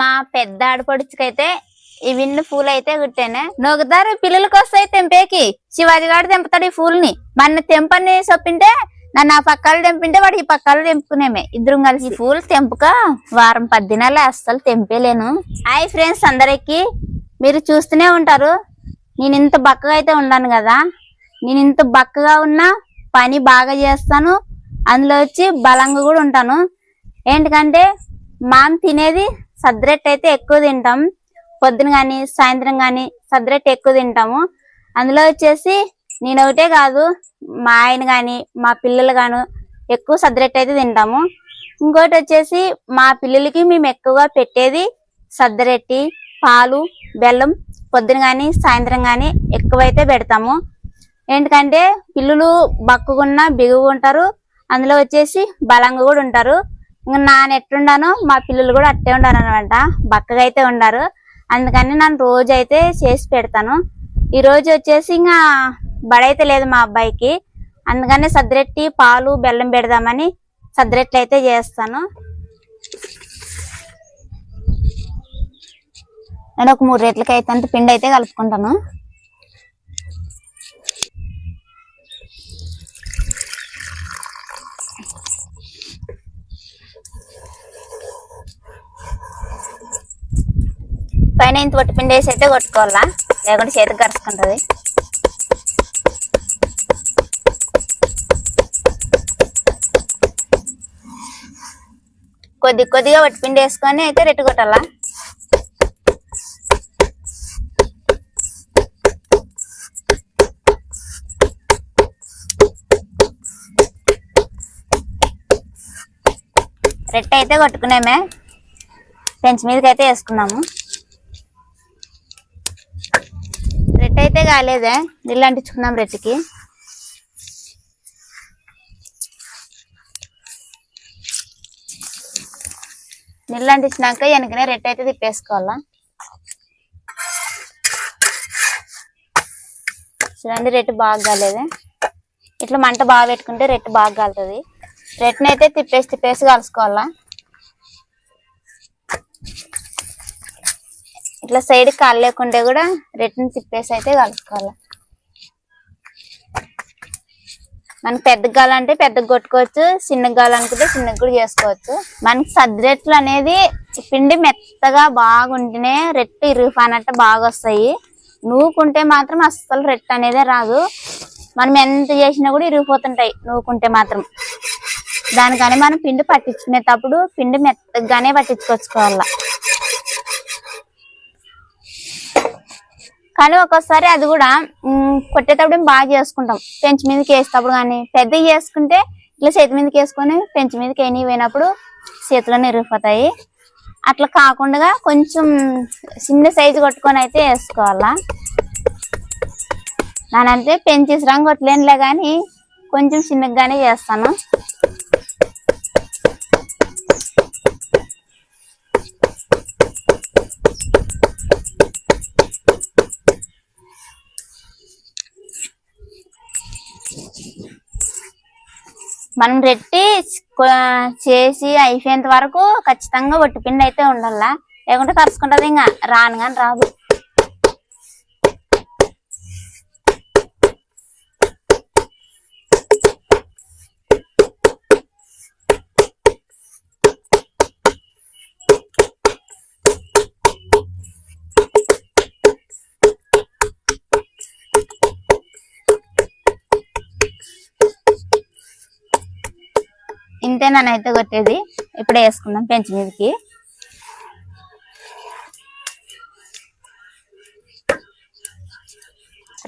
మా పెద్ద ఆడపడుచుకైతే ఈ విన్ను పూలు అయితే గుట్టానే నొగదారు పిల్లలకి వస్తాయి తెంపేకి. శివాజీ గారు తెంపుతాడు ఈ పూలని. మన తెంపని చెప్పింటే నన్ను ఆ పక్కలు తెంపింటే వాడు ఈ పక్కలు తెంపుకునేమే. ఇద్దరు కలిసి పూలు తెంపుక వారం పది దినాలు అస్సలు తెంపేలేను. హాయ్ ఫ్రెండ్స్ అందరికి. మీరు చూస్తూనే ఉంటారు. నేను ఇంత బక్కగా అయితే ఉన్నాను కదా. నేను ఇంత బక్కగా ఉన్నా పని బాగా చేస్తాను. అందులో వచ్చి బలంగా కూడా ఉంటాను. ఏంటికంటే మాం తినేది సద్రెట్ అయితే ఎక్కువ తింటాం. పొద్దున కానీ సాయంత్రం కానీ సద్రెట్ ఎక్కువ తింటాము. అందులో వచ్చేసి నేను ఒకటే కాదు మా ఆయన కానీ మా పిల్లలు గాను ఎక్కువ సద్రెట్ అయితే తింటాము. ఇంకోటి వచ్చేసి మా పిల్లలకి మేము ఎక్కువగా పెట్టేది సద్దరెట్టి పాలు బెల్లం పొద్దున కానీ సాయంత్రం కానీ ఎక్కువైతే పెడతాము. ఎందుకంటే పిల్లలు బక్కుగున్నా బిగుగా ఉంటారు. అందులో వచ్చేసి బలంగా కూడా ఉంటారు. ఇంకా నాన్న ఎట్లుండాను మా పిల్లలు కూడా అట్టే ఉండాను అనమాట బక్కగా అయితే ఉండారు. అందుకని నన్ను రోజు అయితే చేసి పెడతాను. ఈ రోజు వచ్చేసి ఇంకా బడైతే లేదు మా అబ్బాయికి. అందుకని సద్రెట్టి పాలు బెల్లం పెడదామని సద్రెట్లు అయితే చేస్తాను. నేను ఒక మూడు రెట్లకి అయితే అంత పిండి అయితే కలుపుకుంటాను. పైన ఇంత పొట్టి పిండి వేసి అయితే కొట్టుకోవాలా? లేకుంటే చేతికి కరుచుకుంటుంది. కొద్ది కొద్దిగా వట్టి పిండి వేసుకొని అయితే రెట్టు కొట్టాలా? రెట్టు అయితే కొట్టుకునేమే. పెంచి మీదకి అయితే వేసుకున్నాము రెట్ అయితే కాలేదే నీళ్ళు అంటించుకున్నాం రెట్టుకి నీళ్ళు అంటించినాక వెనకనే రెట్ అయితే తిప్పేసుకోవాలా? చూడండి రెట్టు బాగా కాలేదే. ఇట్లా మంట బాగా పెట్టుకుంటే రెట్టు బాగా కాలుతుంది. రెట్ని అయితే తిప్పేసి తిప్పేసి కలుసుకోవాలా ఇట్లా సైడ్ కాలు లేకుంటే కూడా రిటర్న్ తిప్పేసి అయితే కలుపుకోవాలి. మనకి పెద్ద గాలంటే పెద్దగా కొట్టుకోవచ్చు చిన్నగా కావాలనుకుంటే చిన్నగా కూడా చేసుకోవచ్చు. మనకి సద్రెట్లు అనేది పిండి మెత్తగా బాగుంటేనే రెట్టు ఇరుగుపానట్టు బాగా వస్తాయి. నూకుంటే మాత్రం అస్సలు రెట్టు అనేది రాదు. మనం ఎంత చేసినా కూడా ఇరిగిపోతుంటాయి నూకుంటే మాత్రం. దానికని మనం పిండి పట్టించుకునేటప్పుడు పిండి మెత్తగానే పట్టించుకొచ్చుకోవాలా కానీ ఒక్కోసారి అది కూడా కొట్టేటప్పుడు బాగా చేసుకుంటాం. పెంచి మీదకి వేసేటప్పుడు కానీ పెద్దవి చేసుకుంటే ఇట్లా చేతి మీదకి వేసుకొని పెంచి మీదకి ఎన్ని పోయినప్పుడు చేతిలో ఇరిగిపోతాయి అట్లా కాకుండా కొంచెం చిన్న సైజు కొట్టుకొని అయితే వేసుకోవాలా. నానంతే పెంచేసి రంగు కొట్టలేనులే కానీ కొంచెం చిన్నగానే చేస్తాను. మనం రెట్టి చేసి అయిపోయేంత వరకు ఖచ్చితంగా ఒట్టిపిండి అయితే ఉండాలా లేకుంటే కరుచుకుంటది ఇంకా రాను కానీ రాదు. ఇంతే అయితే కొట్టేది. ఇప్పుడే వేసుకుందాం పెంచి మీదకి.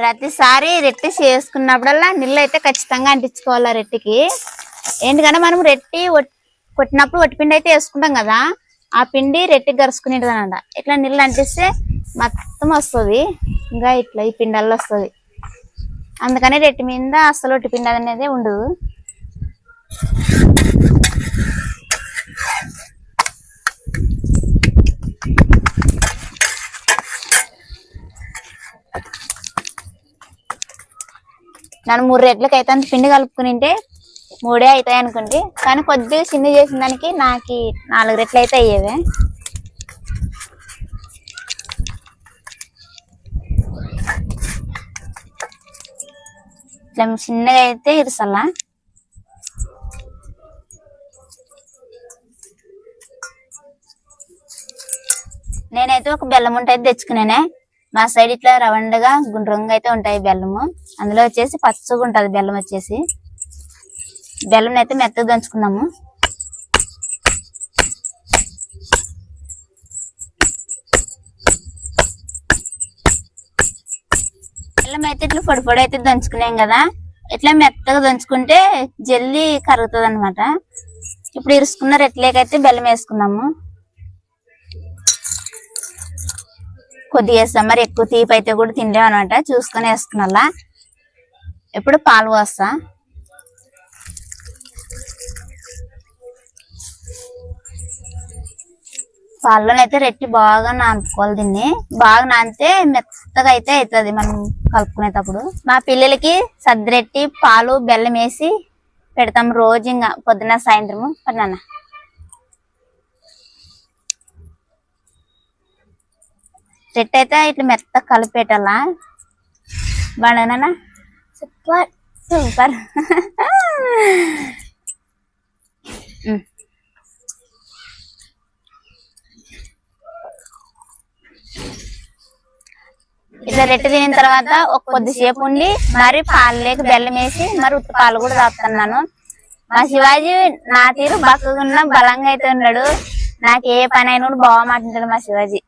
ప్రతిసారి రెట్టి చేసుకున్నప్పుడల్లా నీళ్ళు అయితే ఖచ్చితంగా అంటించుకోవాలి రెట్టికి. ఎందుకంటే మనం రెట్టి కొట్టినప్పుడు ఒట్టి పిండి అయితే వేసుకుంటాం కదా. ఆ పిండి రెట్టికి గరుచుకునేది అనమాట ఇట్లా నీళ్ళు అంటిస్తే మొత్తం వస్తుంది. ఇంకా ఇట్లా ఈ పిండల్లో వస్తుంది. అందుకని రెట్టి మీద అసలు ఒట్టి పిండి అనేది ఉండదు. నన్ను మూడు రెట్లకి అయితే అంత పిండి కలుపుకుంటే మూడే అవుతాయి అనుకుంటే. కానీ కొద్దిగా చిన్న చేసిన దానికి నాకు నాలుగు రెట్లు అయితే అయ్యేవి. ఇట్లా చిన్నగా అయితే ఇరుసలా నేనైతే ఒక బెల్లం ఉంటే తెచ్చుకున్నానే మా సైడ్ ఇట్లా రవండగా గుండ్రంగా అయితే ఉంటాయి బెల్లము. అందులో వచ్చేసి పచ్చగా ఉంటది బెల్లం వచ్చేసి. బెల్లం అయితే మెత్తగా దంచుకున్నాము. బెల్లం అయితే ఇట్లా పొడి పొడి అయితే దంచుకున్నాం కదా. ఇట్లా మెత్తగా దంచుకుంటే జల్లి కరుగుతుంది అనమాట ఇప్పుడు ఇరుసుకున్న రెట్లేకైతే బెల్లం వేసుకున్నాము. కొద్దిగా వేస్తాం మరి ఎక్కువ తీపి అయితే కూడా తినలేమనమాట చూసుకొని వేసుకున్నలా ఇప్పుడు పాలు పోస్తా? పాల్లోనైతే రెట్టి బాగా నానుకోవాలి దీన్ని. బాగా నానితే మెత్తగా అయితే అవుతుంది మనం కలుపుకునేటప్పుడు. మా పిల్లలకి సద్రెట్టి పాలు బెల్లం వేసి పెడతాం రోజు ఇంకా పొద్దున సాయంత్రము. పడినా రెట్టి అయితే ఇట్లా మెత్తగా కలిపేటలా బాగా సూపర్. సూపర్. ఇట్లా రెట్టి తినిన తర్వాత ఒక కొద్దిసేపు ఉండి మరి పాలు లేక బెల్లం వేసి మరి ఉత్తి పాలు కూడా తాగుతున్నాను. మా శివాజీ నా తీరు బక్కగా ఉన్న బలంగా అయితే ఉన్నాడు. నాకు ఏ పని అయినా కూడా బాగా మాట్లాడాడు మా శివాజీ.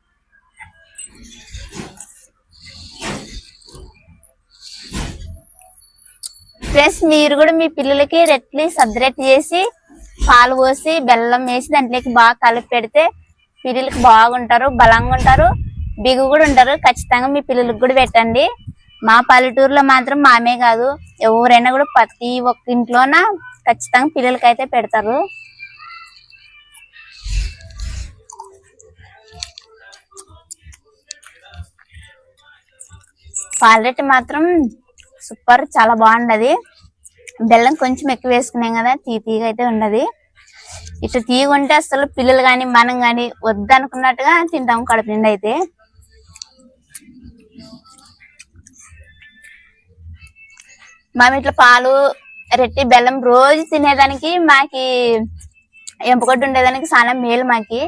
ప్లస్ మీరు కూడా మీ పిల్లలకి రెట్లి సద్దరెట్టి చేసి పాలు పోసి బెల్లం వేసి దాంట్లోకి బాగా కలిపి పెడితే పిల్లలకి బాగుంటారు బలంగా ఉంటారు బిగు కూడా ఉంటారు. ఖచ్చితంగా మీ పిల్లలకు కూడా పెట్టండి. మా పల్లెటూరులో మాత్రం మామే కాదు ఎవరైనా కూడా ప్రతి ఒక్క ఇంట్లోన ఖచ్చితంగా పిల్లలకి అయితే పెడతారు పాలరెట్టి మాత్రం సూపర్ చాలా బాగుండదు. బెల్లం కొంచెం ఎక్కువ వేసుకున్నాం కదా తీ తీగ అయితే ఉండదు. ఇట్లా తీగ ఉంటే అసలు పిల్లలు కానీ మనం కానీ వద్దనుకున్నట్టుగా తింటాం కడుపు నిండా అయితే. మేము ఇట్లా పాలు రెట్టి బెల్లం రోజు తినేదానికి మాకి ఎంపగొడ్డు ఉండేదానికి చాలా మేలు మాకి.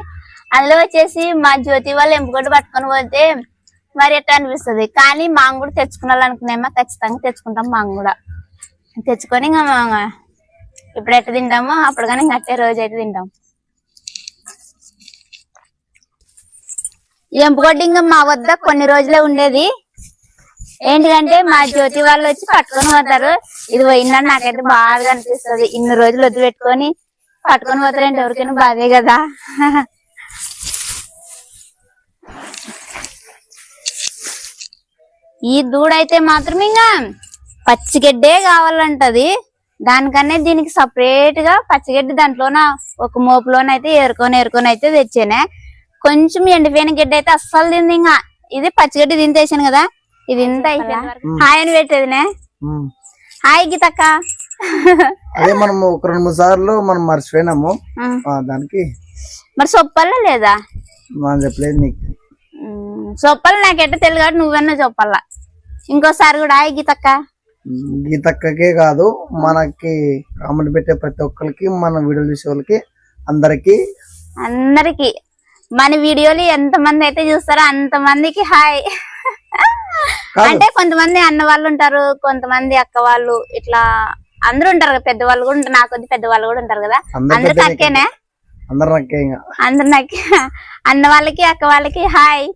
అందులో వచ్చేసి మా జ్యోతి వాళ్ళు ఎంపగొడ్డు పట్టుకొని పోతే మరి ఎట్లా అనిపిస్తుంది? కానీ మాం కూడా తెచ్చుకున్నాలనుకునేమో ఖచ్చితంగా తెచ్చుకుంటాం మాం కూడా తెచ్చుకొని ఇంకా ఇప్పుడు ఎట్లా తింటామో అప్పుడు కానీ ఇంకా అట్టే రోజు అయితే తింటాం ఈ ఇంకా మా వద్ద కొన్ని రోజులే ఉండేది. ఏంటిదంటే మా జ్యోతి వాళ్ళు వచ్చి పట్టుకొని పోతారు. ఇది పోయిందని నాకైతే బాగా అనిపిస్తుంది. ఇన్ని రోజులు వద్దు పెట్టుకొని పట్టుకొని పోతారంటే ఎవరికైనా బాధే కదా. ఈ దూడైతే మాత్రం ఇంకా పచ్చిగడ్డే కావాలంటది. దానికన్నా దీనికి సపరేట్గా పచ్చిగడ్డి దాంట్లోన ఒక మోపులోనైతే ఏరుకొని ఏరుకొని అయితే తెచ్చానే. కొంచెం ఎండిపోయిన గడ్డి అయితే అస్సలు తింది ఇంకా ఇది పచ్చిగడ్డి తింటేసాను కదా. ఇది ఇంత హాయ్ అని పెట్టేదినే. హాయ్ గీతక్క. అదే మనము ఒక రెండు మూడు సార్లు మనం మర్చిపోయినాము. దానికి మరి సొప్పల్లా లేదా? మనం చెప్పలేదు నీకు. ఉమ్, సొప్పలు నాకెట్ట కాబట్టి నువ్వన్నా చెప్పాలా. ఇంకోసారి కూడా హాయ్ గీతక్క. గీతక్కకే కాదు మనకి కామెంట్ పెట్టే ప్రతి ఒక్కరికి మన వీడియో చూసే వాళ్ళకి అందరికి. అందరికి. మన వీడియోలు ఎంత మంది అయితే చూస్తారో అంత మందికి హాయ్ అంటే కొంతమంది అన్న వాళ్ళు ఉంటారు కొంతమంది అక్క వాళ్ళు ఇట్లా అందరూ ఉంటారు కదా పెద్దవాళ్ళు కూడా ఉంటారు. నాకు పెద్దవాళ్ళు కూడా ఉంటారు కదా. అందరి అందరికి అక్కేనే? అందరు అన్న వాళ్ళకి అక్క వాళ్ళకి హాయ్.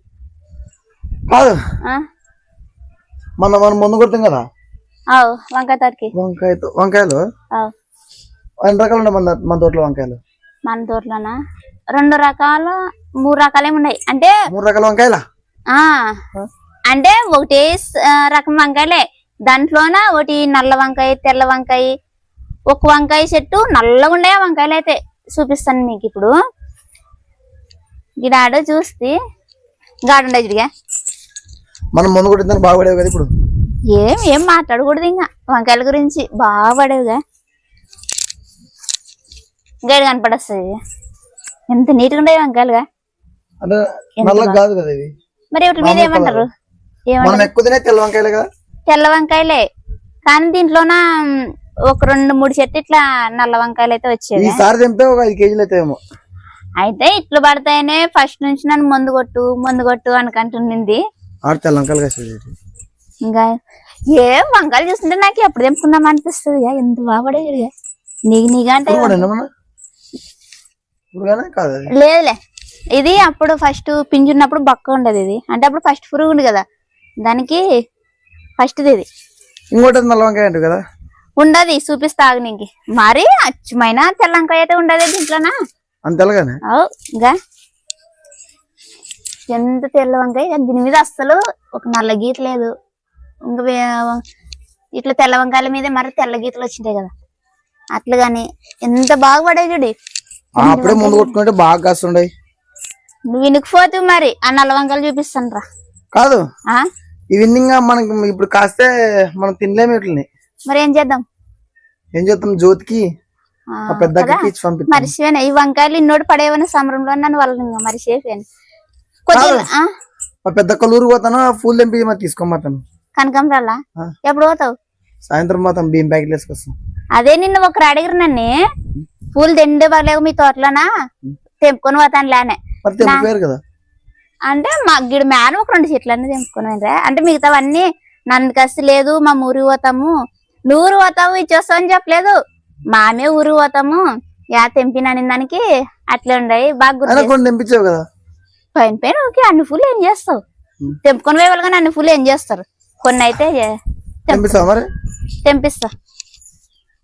కాదు ఆ, మన మనం ముందు కొడతాం కదా? వంకాయ తోటకి. వంకాయతో వంకాయలు? ఎన్ని రకాలు ఉన్నాయి మన మన తోటలో వంకాయలు? మన తోటలోనా? రెండు రకాలు మూడు రకాలేమి ఉన్నాయి? అంటే మూడు రకాల వంకాయలా? అంటే ఒకటే రకం వంకాయలే. దాంట్లోన ఒకటి నల్ల వంకాయ తెల్ల వంకాయ ఒక వంకాయ చెట్టు నల్లగా ఉండే వంకాయలు అయితే చూపిస్తాను మీకు ఇప్పుడు. గిడాడు చూస్తే గాడుండే ఇదిగా. మనం ముందు కొట్టిందని బాగుపడేవి కదా ఇప్పుడు? ఏం ఏం మాట్లాడకూడదు ఇంకా. వంకాయల గురించి బాగా పడేవిగా గైడ్ కనపడొస్తుంది ఎంత నీట్గా ఉండే వంకాయలుగా. అంటే నల్లగా కాదు కదా ఇవి మరి వీటి మీద ఏమంటారు? మనం ఏమంటారు? ఎక్కువ తినే తెల్ల వంకాయలే కదా. తెల్ల వంకాయలే. కానీ దీంట్లోన ఒక రెండు మూడు చెట్టు ఇట్లా నల్ల వంకాయలు అయితే వచ్చేది ఈసారి తెంపితే ఒక ఐదు కేజీలు అవుతాయేమో అయితే ఇట్లు పడతాయనే ఫస్ట్ నుంచి నన్ను మందు కొట్టు మందు కొట్టు అనుకుంటుండింది. ఆడ తెల్లంకాయలు కాసేది ఇంకా ఏ వంకాయలు చూస్తుంటే నాకు ఎప్పుడు తెంపుకుందాం అనిపిస్తుంది ఎంత బాగుపడేది నీకు నీగా అంటే లేదులే. ఇది అప్పుడు ఫస్ట్ పింజున్నప్పుడు బక్క ఉండదు ఇది. అంటే అప్పుడు ఫస్ట్ పురుగు ఉంది కదా దానికి ఫస్ట్ ఇది. ఇంకోటి నల్ల వంకాయ అంటారు కదా? ఉండదు చూపిస్తా ఆగు నీకు. మరి అచ్చమైన తెల్లంకాయ అయితే ఉండదు దీంట్లోనా? ఇంకా ఎంత తెల్ల వంకాయ కానీ దీని మీద అస్సలు ఒక నల్ల గీత లేదు. ఇంకా ఇట్లా తెల్ల వంకాయల మీద మరి తెల్ల గీతలు వచ్చింటాయి కదా. అట్లా గాని ఎంత బాగా పడాయి చూడు. అప్పుడే ముందు కొట్టుకుంటే బాగా కాస్తుండయి నువ్వు వినుకుపోతు మరి ఆ నల్ల వంకాయలు చూపిస్తాను రా. కాదు. ఆ? ఇవన్నీ మనకి ఇప్పుడు కాస్తే మనం తినలేము వీటిని మరి ఏం చేద్దాం? ఏం చేస్తాం జ్యోతికి పెద్ద మరిచిపోయాను ఈ వంకాయలు ఇన్నోడు పడేవని సమరంలో నన్ను వాళ్ళు ఇంకా ఆ? పెద్ద కలూరు పోతాను పూలు తెంపి మరి తీసుకోమాతాను కనకాంబరాలా ఆ. ఎప్పుడు పోతావు? సాయంత్రం పోతాం బియ్యం ప్యాకెట్ వేసుకొస్తాం. అదే నిన్న ఒకరు అడిగారు నన్ను. పూలు తెండే బాగలేవు మీ తోటలోనా? తెంపుకొని పోతాను లేనే. మరి కదా. అంటే మా గిడ మేన ఒక రెండు చెట్లన్నీ తెంపుకొని పోయినరా. అంటే మిగతావన్నీ నన్ను కసి లేదు మా ఊరికి పోతాము. నువ్వు ఊరు పోతావు ఇచ్చేస్తావు అని చెప్పలేదు. మామే ఊరు పోతాము. యా తెంపినని దానికి అట్లే ఉండయి బాగా గుర్తు కొన్ని తెంపించావు కదా. పైన పైన ఓకే అన్ని పూలు ఏం చేస్తావు. తెంపుకొని పోయే వాళ్ళు కానీ అన్ని పూలు ఏం చేస్తారు? కొన్ని అయితే తెంపిస్తా.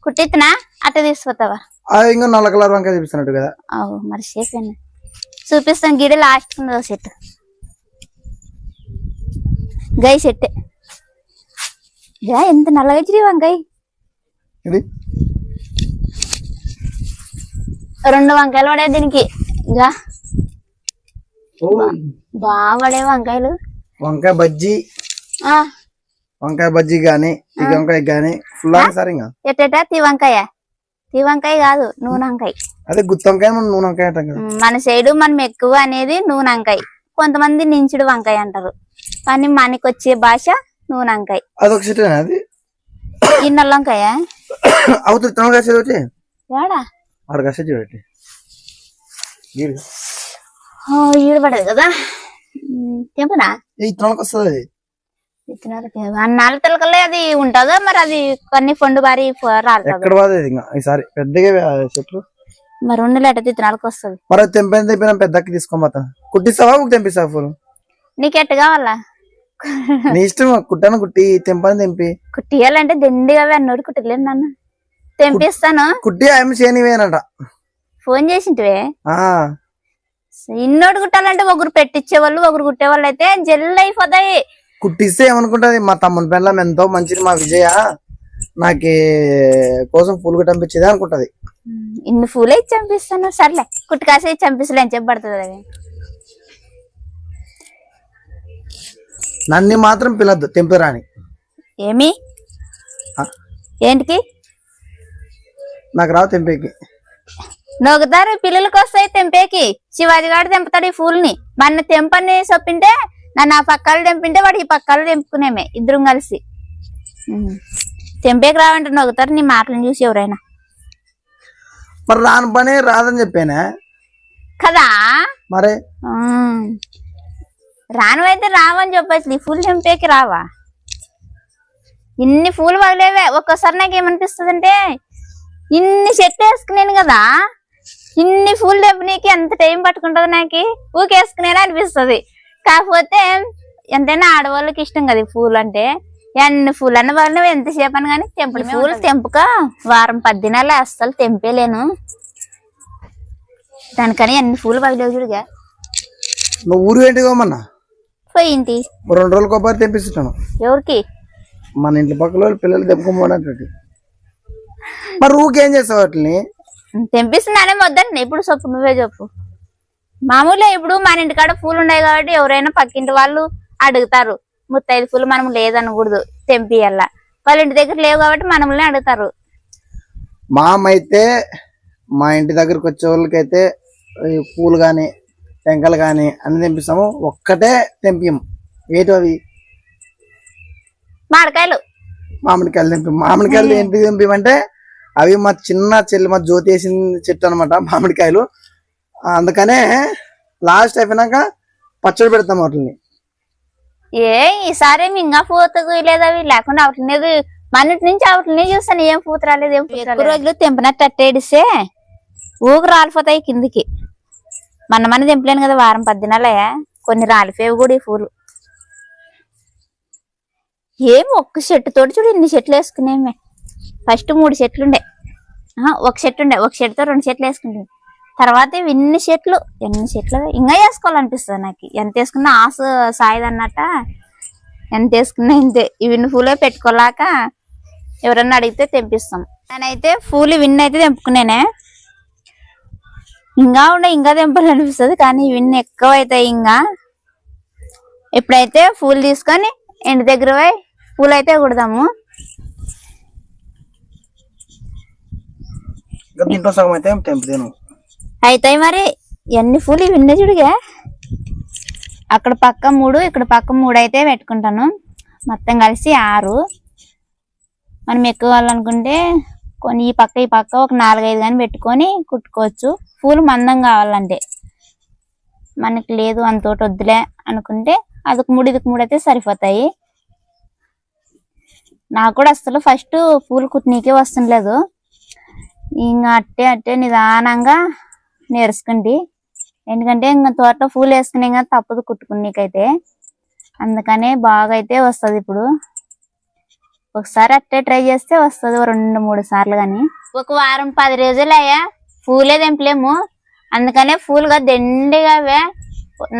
కుట్టిస్తున్నా అట్ట తీసుకుపోతావా ఇంకా నల్ల కలర్ వంకాయ చూపిస్తున్నట్టు కదా. అవు మరి సేఫేనా చూపిస్తాను గిడ లాస్ట్ సెట్. గై సెట్టే. గా ఎంత నల్లగా చిరి వంకాయ? ఇది? రెండు వంకాయలు పడే దీనికి. గా. బాగా పడే వంకాయలు. వంకాయ బజ్జీ. ఆ. వంకాయ బజ్జీ గాని ఈ వంకాయ గాని ఫుల్ సరే ఇంకా ఎట్టేటా? తీ వంకాయ. తీ వంకాయ కాదు నూనె వంకాయ. అదే గుత్తి వంకాయ మనం నూనె వంకాయ మన సైడు మనం ఎక్కువ అనేది నూనె వంకాయ. కొంతమంది నించుడు వంకాయ అంటారు. కానీ మనకి వచ్చే భాష నూనె వంకాయ. అదొక చెట్టు అది? ఈ నల్ల వంకాయ? అవుతుంది తొందరగా కాసేది ఒకటి. ఏడా కాసేది చూడండి. గీడు. ఓ, ఈడ పడదు కదా తెంపునా ఈ తొనలకు వస్తుంది అది తలకల్లే ఉంటుందా? మరి అది కొన్ని ఫండు బారి ఎక్కడ పోతుంది ఇంకా? ఈసారి పెద్దగా చెట్లు? మరి రెండు లెటర్ విత్తనాలకు వస్తుంది మరి తెంపైన తెంపిన పెద్దకి తీసుకోమతా కుట్టిస్తావా? తెంపిస్తావా ఫోన్? నీకు ఎట్ట కావాలా? నీ ఇష్టం కుట్టాను కుట్టి తెంపని తెంపి. కుట్టియాలంటే దిండిగా అన్నోడు కుట్టలేను నన్ను. తెంపిస్తాను. కుట్టి ఆమె చేయనివేనట ఫోన్ చేసింటివే? ఇన్నోడు కుట్టాలంటే ఒకరు పెట్టించే వాళ్ళు ఒకరు కుట్టే వాళ్ళు అయితే జల్లు అయిపోతాయి. కుట్టిస్తే ఏమనుకుంటది? మా తమ్ముని పెళ్ళం ఎంతో మంచిది మా విజయ నాకు కోసం పూలు కట్టంపించేది అనుకుంటది. ఇన్ని పూలే చంపిస్తాను సర్లే కుట్టు కాసే ఇచ్చి చంపిస్తలే అని చెప్పి పడుతుంది అది. నన్ను మాత్రం పిలద్దు తెంపిరాని. ఏమి? ఏంటికి? నాకు రావు తెంపేకి. నొగదారు పిల్లలకి వస్తాయి తెంపేకి. శివాజీ గారు తెంపుతాడు ఈ పూల్ని మన తెంపని చొప్పింటే నన్ను ఆ పక్కలు తెంపింటే వాడు ఈ పక్కలు తెంపుకునేమే ఇద్దరం కలిసి. తెంపేకి రావంటే నొగుతారు నీ మాటలను చూసి ఎవరైనా. మరి రాని పని రాదని చెప్పానే? కదా? మరే? ఉమ్. రానువైతే రావని చెప్పచ్చు ఈ పూలు తెంపేకి రావా? ఇన్ని పూలు పగలేవే ఒక్కోసారి నాకు ఏమనిపిస్తుంది అంటే ఇన్ని చెట్లు వేసుకున్నాను కదా ఇన్ని పూలు తెంపనీకి ఎంత టైం పట్టుకుంటది నాకు ఊకేసుకునేలా అనిపిస్తది. కాకపోతే ఎంతైనా ఆడవాళ్ళకి ఇష్టం కదా ఈ పూలు అంటే. ఎన్ని పూలు అన్న వాళ్ళు ఎంతసేపు అని కానీ తెంపడం. పూలు తెంపుక వారం పది దినాలే అస్సలు తెంపేలేను. దానికని అన్ని పూలు పగలేవు చూడుగా. నువ్వు ఊరు ఏంటి పోయింటి రెండు రోజులు కొబ్బరి తెంపిస్తున్నాను ఎవరికి? మన ఇంటి పక్కల పిల్లలు తెంపుకోమన్నట్టు మరి ఊకేం చేస్తావు వాటిని? తెంపిస్తున్నానే వద్దండి ఇప్పుడు చెప్పు నువ్వే చెప్పు. మామూలుగా ఇప్పుడు మన ఇంటికాడ పూలు ఉన్నాయి కాబట్టి ఎవరైనా పక్కింటి వాళ్ళు అడుగుతారు. ముత్తైదు పూలు మనం లేదనకూడదు తెంపియల్లా వాళ్ళ ఇంటి దగ్గర లేవు కాబట్టి మనల్ని అడుగుతారు. మా అమ్మ అయితే మా ఇంటి దగ్గరకు వచ్చే వాళ్ళకైతే పూలు కానీ టెంకలు కానీ అన్ని తెంపిస్తాము. ఒక్కటే తెంపియం. ఏటు అవి? మామిడికాయలు. మామిడికాయలు తెంపి మామిడికాయలు ఏంటి తెంపిమంటే అవి మా చిన్న చెల్లి మా జ్యోతి వేసిన చెట్టు అనమాట మామిడికాయలు. అందుకనే లాస్ట్ అయిపోయినాక పచ్చడి పెడతాం వాటిని. ఏ ఈసారి ఇంకా పూత లేదా అవి లేకుండా అవట్లేదు మన్నిటి నుంచి అవట్లనే చూస్తాను ఏం పూత రాలేదు ఏం ఎక్కువ రోజులు తెంపినట్టు అట్టేడిస్తే ఊగు రాలిపోతాయి కిందికి. మన మన తెంపలేను కదా వారం పది దినాలే కొన్ని రాలిపోయేవి కూడా ఈ పూలు. ఏం ఒక్క చెట్టు తోటి చూడు ఇన్ని చెట్లు వేసుకునేమే. ఫస్ట్ మూడు చెట్లుండే ఒక చెట్టు ఉండే ఒక చెట్టుతో రెండు చెట్లు వేసుకుంటుంది. తర్వాత ఇవి ఇన్ని చెట్లు ఎన్ని చెట్లు ఇంకా వేసుకోవాలనిపిస్తుంది నాకు. ఎంత వేసుకున్నా ఆశ సాయదన్నట్ట. ఎంత వేసుకున్నా ఇంతే. ఇవిన్ని పూలే పెట్టుకోలేక ఎవరన్నా అడిగితే తెంపిస్తాం. నేనైతే పూలు విన్ అయితే తెంపుకునేనే. ఇంకా ఉండే ఇంకా తెంపాలనిపిస్తుంది. కానీ ఇవన్నీ ఎక్కువ అవుతాయి ఇంకా. ఇప్పుడైతే పూలు తీసుకొని ఇంటి దగ్గర పోయి పూలు అయితే కుడదాము ఇంకా దీంట్లో సగం అయితే తెంపుతాను అవుతాయి మరి. ఎన్ని పూలు విన్న చూడుగా. అక్కడ పక్క మూడు ఇక్కడ పక్క మూడు అయితే పెట్టుకుంటాను. మొత్తం కలిసి ఆరు. మనం ఎక్కువ కావాలనుకుంటే కొన్ని ఈ పక్క ఈ పక్క ఒక నాలుగైదు కానీ పెట్టుకొని కుట్టుకోవచ్చు. పూలు మందం కావాలంటే. మనకి లేదు అంతోటి వద్దులే అనుకుంటే అదొక మూడు ఇదికి మూడు అయితే సరిపోతాయి. నాకు కూడా అసలు ఫస్ట్ పూలు కుట్టినీకే వస్తుండలేదు. ఇంకా అట్టే అట్టే నిదానంగా నేర్చుకుంది ఎందుకంటే ఇంకా తోటలో పూలు వేసుకునే ఇంకా తప్పదు కుట్టుకునేకైతే అందుకనే బాగా అయితే వస్తుంది ఇప్పుడు. ఒకసారి అట్టే ట్రై చేస్తే వస్తుంది రెండు మూడు సార్లు కానీ ఒక వారం పది రోజులు అయ్యా పూలే తెంపలేము. అందుకనే పూలుగా దండిగా అవే.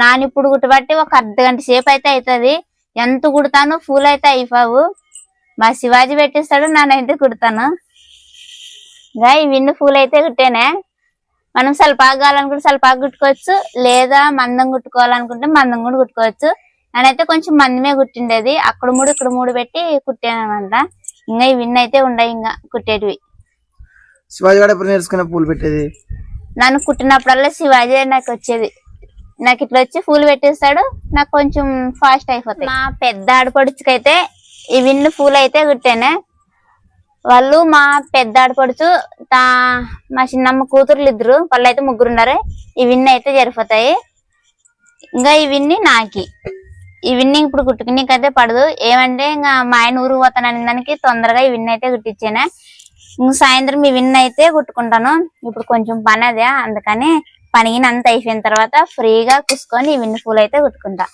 నానిప్పుడు గుట్టబట్టి ఒక అర్ధ గంట సేపు అయితే అవుతుంది ఎంత కుడతాను పూలు అయితే అయిపోవు. మా శివాజీ పెట్టిస్తాడు నానైతే కుడతాను. ఇంకా ఈ విండు పూలు అయితే కుట్టేనే. మనం సల్పాకు కావాలనుకుంటే సల్పాకు కుట్టుకోవచ్చు లేదా మందం కుట్టుకోవాలనుకుంటే మందం కూడా కుట్టుకోవచ్చు. నేనైతే కొంచెం మందమే కుట్టిండేది. అక్కడ మూడు ఇక్కడ మూడు పెట్టి కుట్టాను అనమాట ఇంకా ఈ విన్ అయితే ఉండవు ఇంకా కుట్టేటివి. శివాజీ గారు ఎప్పుడు నేర్చుకునే పూలు పెట్టేది? నన్ను కుట్టినప్పుడల్లా శివాజీ నాకు వచ్చేది. నాకు ఇట్లా వచ్చి పూలు పెట్టేస్తాడు నాకు కొంచెం ఫాస్ట్ అయిపోతాయి. మా పెద్ద ఆడపడుచుకైతే ఈ విన్ను పూలు అయితే కుట్టానే. వాళ్ళు మా పెద్ద ఆడపడుచు తా మా చిన్నమ్మ కూతుర్లు ఇద్దరు వాళ్ళు అయితే ముగ్గురు ఉన్నారు ఈ అయితే జరిపోతాయి ఇంకా ఇవన్నీ నాకి. ఇవన్నీ ఇప్పుడు కుట్టుకునేకైతే పడదు. ఏమంటే ఇంకా మా ఆయన ఊరు పోతానని దానికి తొందరగా ఇవన్నీ అయితే కుట్టించానే ఇంక సాయంత్రం ఇవన్నీ అయితే కుట్టుకుంటాను ఇప్పుడు కొంచెం పని అదే అందుకని పనిగినంత అయిపోయిన తర్వాత ఫ్రీగా కూసుకొని ఇవన్నీ పూలు అయితే కుట్టుకుంటా